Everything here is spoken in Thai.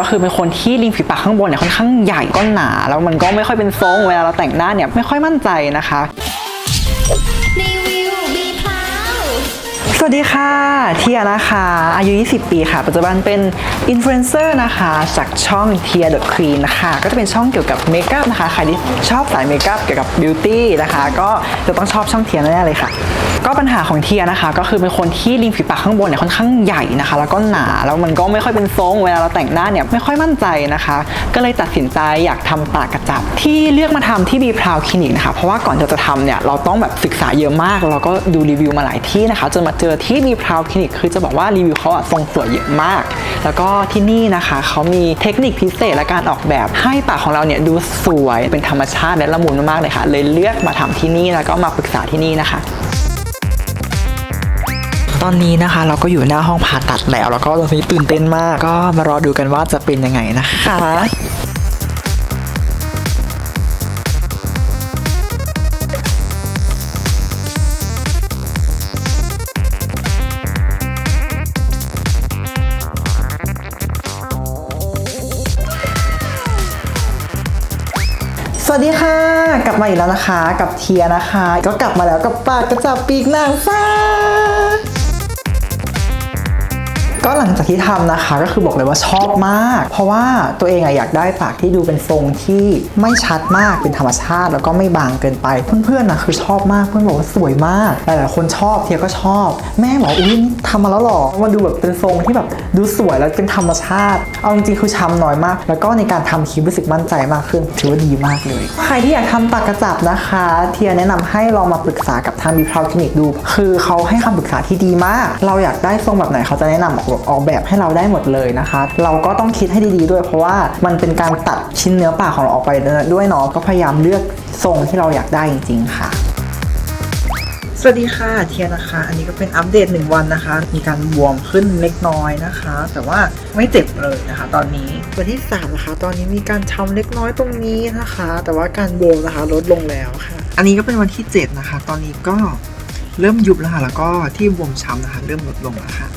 ก็คือเป็นคนที่ริมฝีปากข้างบนเนี่ยค่อนข้างใหญ่ก็หนา แล้วมันก็ไม่ค่อยเป็นทรงเวลาเราแต่งหน้าเนี่ยไม่ค่อยมั่นใจนะคะ สวัสดีค่ะเทียนะคะ อายุ 20 ปีค่ะ ปัจจุบันเป็นอินฟลูเอนเซอร์นะคะจากช่องเทียเดอะควีนนะคะก็จะเป็นช่องเกี่ยวกับเมคอัพนะคะใครที่ชอบสายเมคอัพเกี่ยวกับบิวตี้นะคะก็จะต้องชอบช่องเทียแน่เลยค่ะ ก็ปัญหาของเทียนะคะ ก็คือเป็นคนที่ริมฝีปากข้างบนเนี่ยค่อนข้างใหญ่นะคะ แล้วก็หนาแล้วมันก็ไม่ค่อยเป็นทรงเวลาเราแต่งหน้าเนี่ยไม่ค่อยมั่นใจนะคะ ก็เลยตัดสินใจอยากทำปากกระจับ ที่เลือกมาทำที่บีพราวคลินิกนะคะเพราะว่าก่อนที่เราจะทำเนี่ยเราต้องแบบศึกษาเยอะมากเราก็ดูรีวิวมาหลายที่นะคะจนมาเจอที่บีพราวคลินิกคือจะบอกว่ารีวิวเขาอะทรงสวยเยอะมาก แล้วก็ที่นี่นะคะเขามีเทคนิคพิเศษและการออกแบบให้ปากของเราเนี่ยดูสวยเป็นธรรมชาติและละมุนมากๆเลยค่ะ เลยเลือกมาทำที่นี่แล้วก็มาปรึกษาที่นี่นะคะตอนนี้นะคะเราก็อยู่หน้าห้องผ่าตัดแล้ว แล้วก็ตอนนี้ตื่นเต้นมากก็มารอดูกันว่าจะเป็นยังไงนะคะ วัสดีค่ะ กลับมาอีกแล้วนะคะ กับเทียนะคะ ก็กลับมาแล้วกับปากกระจับปีกนางฟ้า ก็หลังจากที่ทำนะคะก็คือบอกเลยว่าชอบมาก เพราะว่าตัวเองอะอยากได้ปากที่ดูเป็นทรงที่ไม่ชัดมากเป็นธรรมชาติ แล้วก็ไม่บางเกินไปเพื่อนๆนะคือชอบมากเพื่อนบอกว่าสวยมากหลายๆคนชอบเทียก็ชอบ แม่บอกอุ้ยนี่ทำมาแล้วหรอมันดูแบบเป็นทรงที่แบบดูสวยแล้วเป็นธรรมชาติ เอาจริงๆคือช้ำน้อยมาก แล้วก็ในการทำคลิปรู้สึกมั่นใจมากขึ้นถือว่าดีมากเลย ใครที่อยากทำปากกระจับนะคะ เทียแนะนำให้ลองมาปรึกษากับทางบีพราวคลินิกดู คือเขาให้คำปรึกษาที่ดีมาก เราอยากได้ทรงแบบไหนเขาจะแนะนำออกออกแบบให้เราได้หมดเลยนะคะ เราก็ต้องคิดให้ดีๆด้วยเพราะว่ามันเป็นการตัดชิ้นเนื้อปากของเราออกไปด้วยเนาะก็พยายามเลือกทรงที่เราอยากได้จริง ๆ ค่ะสวัสดีค่ะเทียนะคะ อันนี้ก็เป็นอัปเดตหนึ่งวันนะคะ มีการบวมขึ้นเล็กน้อยนะคะ แต่ว่าไม่เจ็บเลยนะคะ ตอนนี้วันที่3นะคะ ตอนนี้มีการช้ำเล็กน้อยตรงนี้นะคะ แต่ว่าการบวมนะคะลดลงแล้วค่ะ อันนี้ก็เป็นวันที่ 7 นะคะ ตอนนี้ก็เริ่มยุบแล้วค่ะแล้วก็ที่บวมช้ำนะคะ เริ่มลดลงแล้วค่ะ